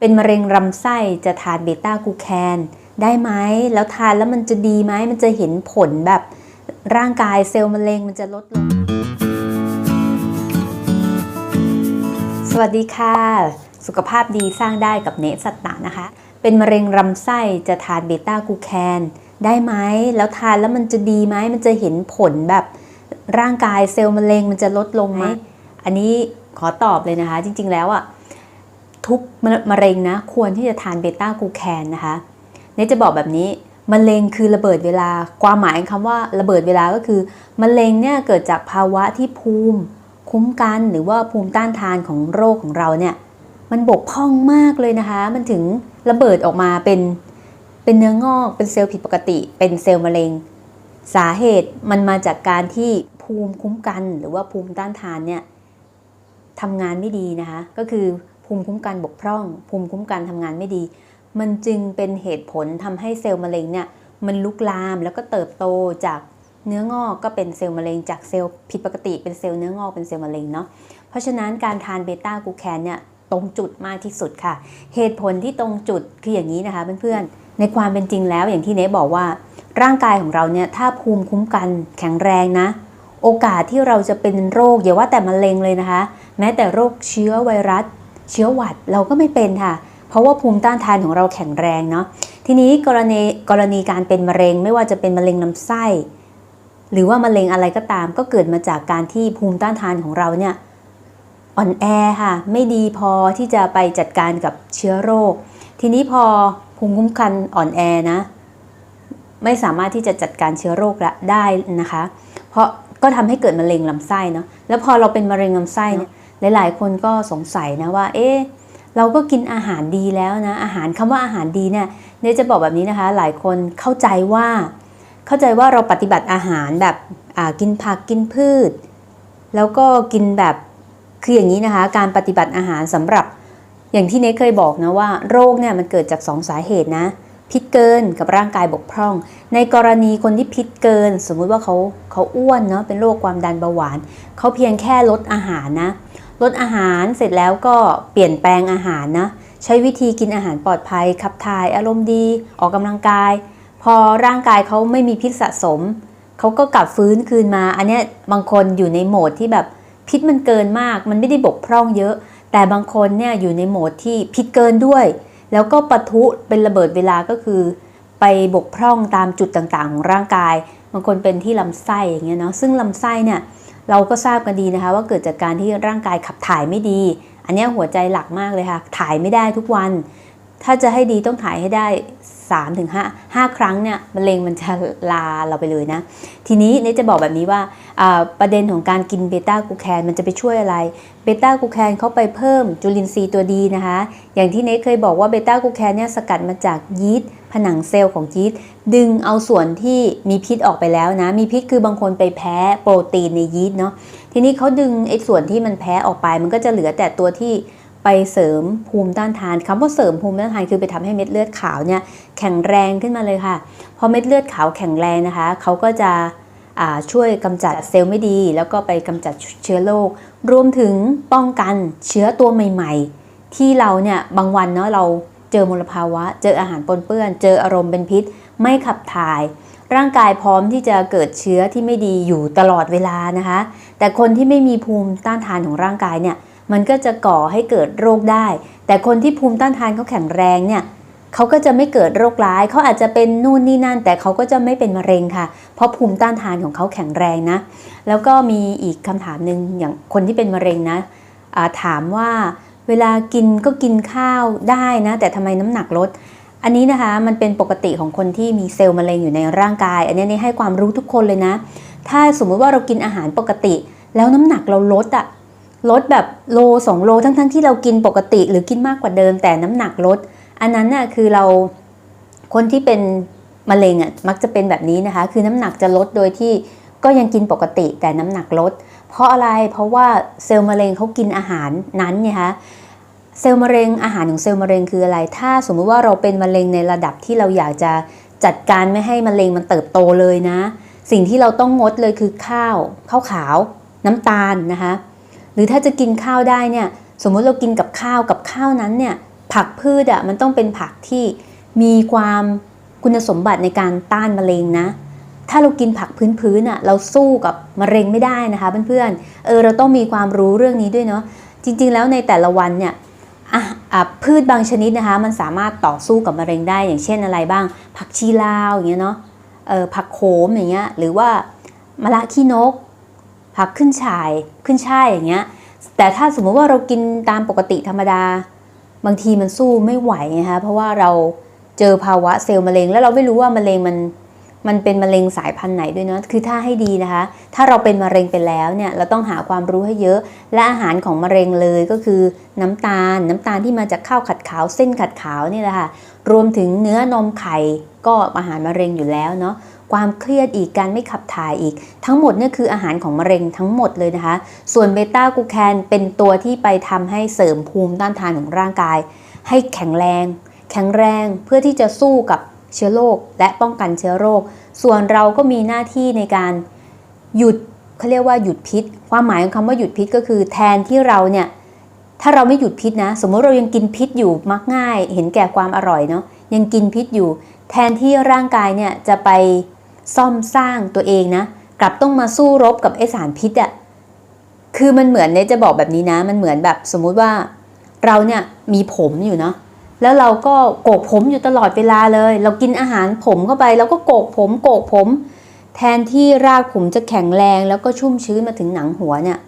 เป็นมะเร็งลำไส้จะทานเบต้ากลูแคนได้ไหมแล้วทานแล้วมันจะดีไหมมันจะเห็นผลแบบร่างกายเซลล์มะเร็งมันจะลดลง สวัสดีค่ะ สุขภาพดีสร้างได้กับเนสัตตะนะคะ เป็นมะเร็งลำไส้จะทานเบต้ากลูแคนได้ไหมแล้วทานแล้วมันจะดีไหมมันจะเห็นผลแบบร่างกายเซลล์มะเร็งมันจะลดลงไหมอันนี้ขอตอบเลยนะคะ จริง ๆ แล้วอะ ทุกมะเร็งนะ ควรที่จะทานเบต้ากูแคนนะคะเนยจะบอกแบบนี้มะเร็งคือระเบิดเวลา ความหมายคำว่าระเบิดเวลาก็คือมะเร็งเนี่ยเกิดจากภาวะที่ภูมิ คุ้มกันหรือว่าภูมิต้านทานของโรคของเราเนี่ยมันบกพร่องมากเลยนะคะ มันถึงระเบิดออกมาเป็นเป็นเนื้องอก เป็นเซลล์ผิดปกติ เป็นเซลล์มะเร็ง สาเหตุมันมาจากการที่ภูมิคุ้มกัน หรือว่าภูมิต้านทานเนี่ยทำงานไม่ดีนะคะ ก็คือ ภูมิคุ้มกันบกพร่อง ภูมิคุ้มกันทำงานไม่ดี มันจึงเป็นเหตุผลทำให้เซลล์มะเร็งเนี่ยมันลุกลามแล้วก็เติบโตจากเนื้องอกก็เป็นเซลล์มะเร็งจากเซลล์ผิดปกติเป็นเซลล์เนื้องอกเป็นเซลล์มะเร็งเนาะเพราะฉะนั้นการทานเบต้ากูแคนเนี่ยตรงจุดมากที่สุดค่ะ เหตุผลที่ตรงจุดคืออย่างนี้นะคะเพื่อนๆในความเป็นจริงแล้วอย่างที่เนบอกว่า ร่างกายของเราเนี่ยถ้าภูมิคุ้มกันแข็งแรงนะ โอกาสที่เราจะเป็นโรคอย่าว่าแต่มะเร็งเลยนะคะ แม้แต่โรคเชื้อไวรัส เชื้อหวัดเราก็ไม่เป็นค่ะ เพราะว่าภูมิต้านทานของเราแข็งแรงเนาะทีนี้กรณีกรณีการเป็นมะเร็งไม่ว่าจะเป็นมะเร็งลำไส้ หรือว่ามะเร็งอะไรก็ตาม ก็เกิดมาจากการที่ภูมิต้านทานของเราเนี่ยอ่อนแอค่ะ ไม่ดีพอที่จะไปจัดการกับเชื้อโรค ทีนี้พอภูมิคุ้มกันอ่อนแอนะ ไม่สามารถที่จะจัดการเชื้อโรคได้นะคะ เพราะก็ทำให้เกิดมะเร็งลำไส้เนาะแล้วพอเราเป็นมะเร็งลำไส้เนี่ย หลาย ๆ คนก็สงสัยนะว่า เอ๊ะเราก็กินอาหารดีแล้วนะ อาหารคำว่าอาหารดีเนี่ยเนยจะบอกแบบนี้นะคะ หลายคนเข้าใจว่า เข้าใจว่าเราปฏิบัติอาหารแบบกินผักกินพืช แล้วก็กินแบบคืออย่างนี้นะคะ การปฏิบัติอาหารสำหรับอย่างที่เนเคยบอกนะว่าโรคเนี่ยมันเกิดจาก2สาเหตุนะ พิษเกินกับร่างกายบกพร่อง ในกรณีคนที่พิษเกิน สมมุติว่าเขาเขาอ้วนเนาะเป็นโรคความดันเบาหวานเขาเพียงแค่ลดอาหารนะ ลดอาหารเสร็จแล้วก็เปลี่ยนแปลงอาหารนะใช้วิธีกินอาหารปลอดภัยขับถ่ายอารมณ์ดี ออกกำลังกาย พอร่างกายเขาไม่มีพิษสะสมเขาก็กลับฟื้นคืนมา อันนี้บางคนอยู่ในโหมดที่แบบพิษมันเกินมาก มันไม่ได้บกพร่องเยอะ แต่บางคนเนี่ยอยู่ในโหมดที่พิษเกินด้วย แล้วก็ปะทุเป็นระเบิดเวลาก็คือ ไปบกพร่องตามจุดต่างๆ ของร่างกาย บางคนเป็นที่ลำไส้อย่างเงี้ยเนาะซึ่งลำไส้เนี่ย เราก็ทราบกันดีนะคะว่าเกิดจากการที่ร่างกายขับถ่ายไม่ดี อันนี้หัวใจหลักมากเลยค่ะ ถ่ายไม่ได้ทุกวัน ถ้าจะให้ดีต้องถ่ายให้ได้ 3-5ถึง5 5ครั้งเนี่ยมะเร็งมันจะลาเราไปเลยนะ ทีนี้เนจะบอกแบบนี้ว่าประเด็นของการกินเบต้ากูแคนมันจะไปช่วยอะไรเบต้ากูแคนเขาไปเพิ่มจุลินทรีย์ตัวดีนะคะ อย่างที่เนเคยบอกว่าเบต้ากูแคนเนี่ยสกัดมาจากยีสต์ผนังเซลล์ของยีสต์ดึงเอาส่วนที่มีพิษออกไปแล้วนะ มีพิษคือบางคนไปแพ้โปรตีนในยีสต์เนาะทีนี้เขาดึงไอ้ส่วนที่มันแพ้ออกไป มันก็จะเหลือแต่ตัวที่ ไปเสริมภูมิต้านทานคำว่าเสริมภูมิต้านทานคือไปทำให้เม็ดเลือดขาวเนี่ยแข็งแรงขึ้นมาเลยค่ะ พอเม็ดเลือดขาวแข็งแรงนะคะเขาก็จะช่วยกำจัดเซลล์ไม่ดี แล้วก็ไปกำจัดเชื้อโรครวมถึงป้องกันเชื้อตัวใหม่ ๆ ที่เราเนี่ยบางวันเนาะเราเจอมลภาวะ เจออาหารปนเปื้อน เจออารมณ์เป็นพิษ ไม่ขับถ่าย ร่างกายพร้อมที่จะเกิดเชื้อที่ไม่ดีอยู่ตลอดเวลานะคะ แต่คนที่ไม่มีภูมิต้านทานของร่างกายเนี่ย มันก็จะก่อให้เกิดโรคได้ แต่คนที่ภูมิต้านทานเขาแข็งแรงเนี่ยเขาก็จะไม่เกิดโรคร้ายเขาอาจจะเป็นนู่นนี่นั่น แต่เขาก็จะไม่เป็นมะเร็งค่ะ เพราะภูมิต้านทานของเขาแข็งแรงนะ แล้วก็มีอีกคำถามหนึ่งอย่างคนที่เป็นมะเร็งนะถามว่าเวลากินก็กินข้าวได้นะ แต่ทำไมน้ำหนักลด อันนี้นะคะมันเป็นปกติของคนที่มีเซลล์มะเร็งอยู่ในร่างกาย อันนี้ให้ความรู้ทุกคนเลยนะ ถ้าสมมุติว่าเรากินอาหารปกติ แล้วน้ำหนักเราลดอะ ลดแบบโล2โลทั้งๆทที่เรากินปกติหรือกินมากกว่าเดิมแต่น้ำหนักลด อันนั้นน่ะคือเราคนที่เป็นมะเร็งอะมักจะเป็นแบบนี้นะคะ คือน้ำหนักจะลดโดยที่ก็ยังกินปกติแต่น้ำหนักลด เพราะอะไรเพราะว่าเซลล์มะเร็งเขากินอาหารนั้นเนี่ยคะเซลล์มะเร็งอาหารของเซลล์มะเร็งคืออะไร ถ้าสมมุติว่าเราเป็นมะเร็งในระดับที่เราอยากจะจัดการไม่ให้มะเร็งมันเติบโตเลยนะ สิ่งที่เราต้องงดเลยคือข้าวข้าวขาว น้ำตาลนะคะ หรือถ้าจะกินข้าวได้เนี่ยสมมุติเรากินกับข้าวกับข้าวนั้นเนี่ยผักพืชอะมันต้องเป็นผักที่มีความคุณสมบัติในการต้านมะเร็งนะ ถ้าเรากินผักพื้นๆอะเราสู้กับมะเร็งไม่ได้นะคะเพื่อนๆเออเราต้องมีความรู้เรื่องนี้ด้วยเนาะจริงๆแล้วในแต่ละวันเนี่ยอะพืชบางชนิดนะคะมันสามารถต่อสู้กับมะเร็งได้อย่างเช่นอะไรบ้าง ผักชีลาวอย่างเงี้ยเนาะเออผักโขมอย่างเงี้ยหรือว่ามะละขี้นก ผักขึ้นฉ่ายขึ้นช่ายอย่างเงี้ย แต่ถ้าสมมติว่าเรากินตามปกติธรรมดา บางทีมันสู้ไม่ไหวนะคะเพราะว่าเราเจอภาวะเซลล์มะเร็ง แล้วเราไม่รู้ว่ามะเร็งมันมันเป็นมะเร็งสายพันธุ์ไหนด้วยเนาะ คือถ้าให้ดีนะคะ ถ้าเราเป็นมะเร็งไปแล้วเนี่ย เราต้องหาความรู้ให้เยอะ และอาหารของมะเร็งเลยก็คือน้ำตาล น้ำตาลที่มาจากข้าวขัดขาว เส้นขัดขาวนี่แหละค่ะ รวมถึงเนื้อนมไข่ก็อาหารมะเร็งอยู่แล้วเนาะ ความเครียดอีกการไม่ขับถ่ายอีก ทั้งหมดนี่คืออาหารของมะเร็งทั้งหมดเลยนะคะ ส่วนเบต้ากูแคนเป็นตัวที่ไปทำให้เสริมภูมิต้านทานของร่างกาย ให้แข็งแรง แข็งแรงเพื่อที่จะสู้กับเชื้อโรคและป้องกันเชื้อโรค ส่วนเราก็มีหน้าที่ในการหยุดเขาเรียกว่าหยุดพิษ ความหมายของคำว่าหยุดพิษก็คือแทนที่เราเนี่ยถ้าเราไม่หยุดพิษนะ สมมติเรายังกินพิษอยู่มักง่าย เห็นแก่ความอร่อยเนาะยังกินพิษอยู่ แทนที่ร่างกายเนี่ยจะไป ซ่อมสร้างตัวเองนะ กลับต้องมาสู้รบกับไอสารพิษอะ่ะคือมันเหมือนเนี่ยจะบอกแบบนี้นะ มันเหมือนแบบสมมุติว่า เราเนี่ยมีผมอยู่เนาะแล้วเราก็โกกผมอยู่ตลอดเวลาเลย เรากินอาหารผมเข้าไปเราก็โกกผมโกกผม แทนที่รากผมจะแข็งแรงแล้วก็ชุ่มชื้นมาถึงหนังหัวเนี่ย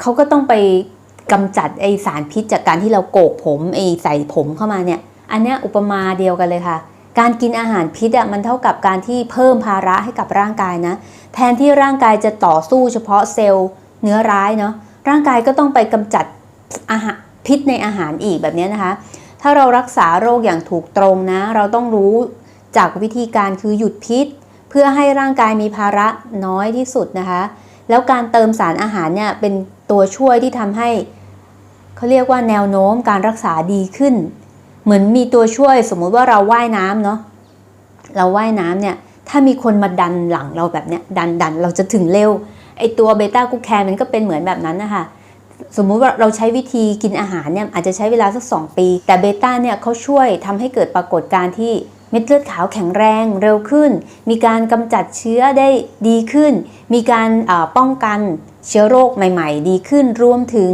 เขาก็ต้องไปกำจัดไอสารพิษจากการที่เราโกกผมไอใส่ผมเข้ามาเนี่ย อันนี้อุปมาเดียวกันเลยค่ะ การกินอาหารพิษอะมันเท่ากับการที่เพิ่มภาระให้กับร่างกายนะ แทนที่ร่างกายจะต่อสู้เฉพาะเซลล์เนื้อร้ายเนาะร่างกายก็ต้องไปกำจัดอาหารพิษในอาหารอีกแบบนี้นะคะ ถ้าเรารักษาโรคอย่างถูกตรงนะ เราต้องรู้จากวิธีการคือหยุดพิษ เพื่อให้ร่างกายมีภาระน้อยที่สุดนะคะ แล้วการเติมสารอาหารเนี่ยเป็นตัวช่วยที่ทำให้เขาเรียกว่าแนวโน้มการรักษาดีขึ้น เหมือนมีตัวช่วยสมมุติว่าเราว่ายน้ำเนาะเราว่ายน้ำเนี่ยถ้ามีคนมาดันหลังเราแบบเนี้ยดันดันเราจะถึงเร็วไอตัวเบต้ากูแคนมันก็เป็นเหมือนแบบนั้นนะคะสมมุติว่าเราใช้วิธีกินอาหารเนี่ยอาจจะใช้เวลาสัก 2 ปี แต่เบต้าเนี่ยเขาช่วยทำให้เกิดปรากฏการณ์ที่เม็ดเลือดขาวแข็งแรงเร็วขึ้น มีการกำจัดเชื้อได้ดีขึ้น มีการป้องกันเชื้อโรคใหม่ ๆ ดีขึ้นรวมถึง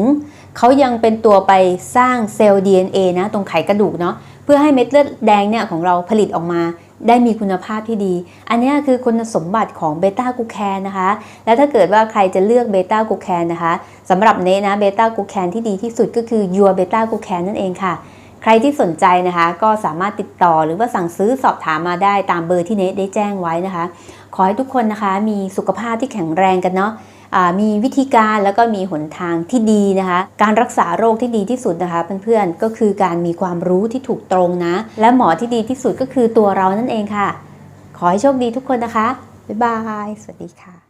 เขายังเป็นตัวไปสร้างเซลล์ DNA นะตรงไขกระดูกเนาะเพื่อให้เม็ดเลือดแดงเนี่ยของเราผลิตออกมาได้มีคุณภาพที่ดี อันนี้คือคุณสมบัติของเบต้ากูแคนนะคะ และถ้าเกิดว่าใครจะเลือกเบต้ากูแคนนะคะสำหรับเนนะเบต้ากูแคนที่ดีที่สุดก็คือยัวเบต้ากูแคนนั่นเองค่ะ ใครที่สนใจนะคะก็สามารถติดต่อหรือว่าสั่งซื้อสอบถามมาได้ตามเบอร์ที่เนได้แจ้งไว้นะคะ ขอให้ทุกคนนะคะมีสุขภาพที่แข็งแรงกันเนาะ มีวิธีการแล้วก็มีหนทางที่ดีนะคะ การรักษาโรคที่ดีที่สุดนะคะเพื่อนๆก็คือการมีความรู้ที่ถูกตรงนะ และหมอที่ดีที่สุดก็คือตัวเรานั่นเองค่ะ ขอให้โชคดีทุกคนนะคะ บ๊ายบาย สวัสดีค่ะ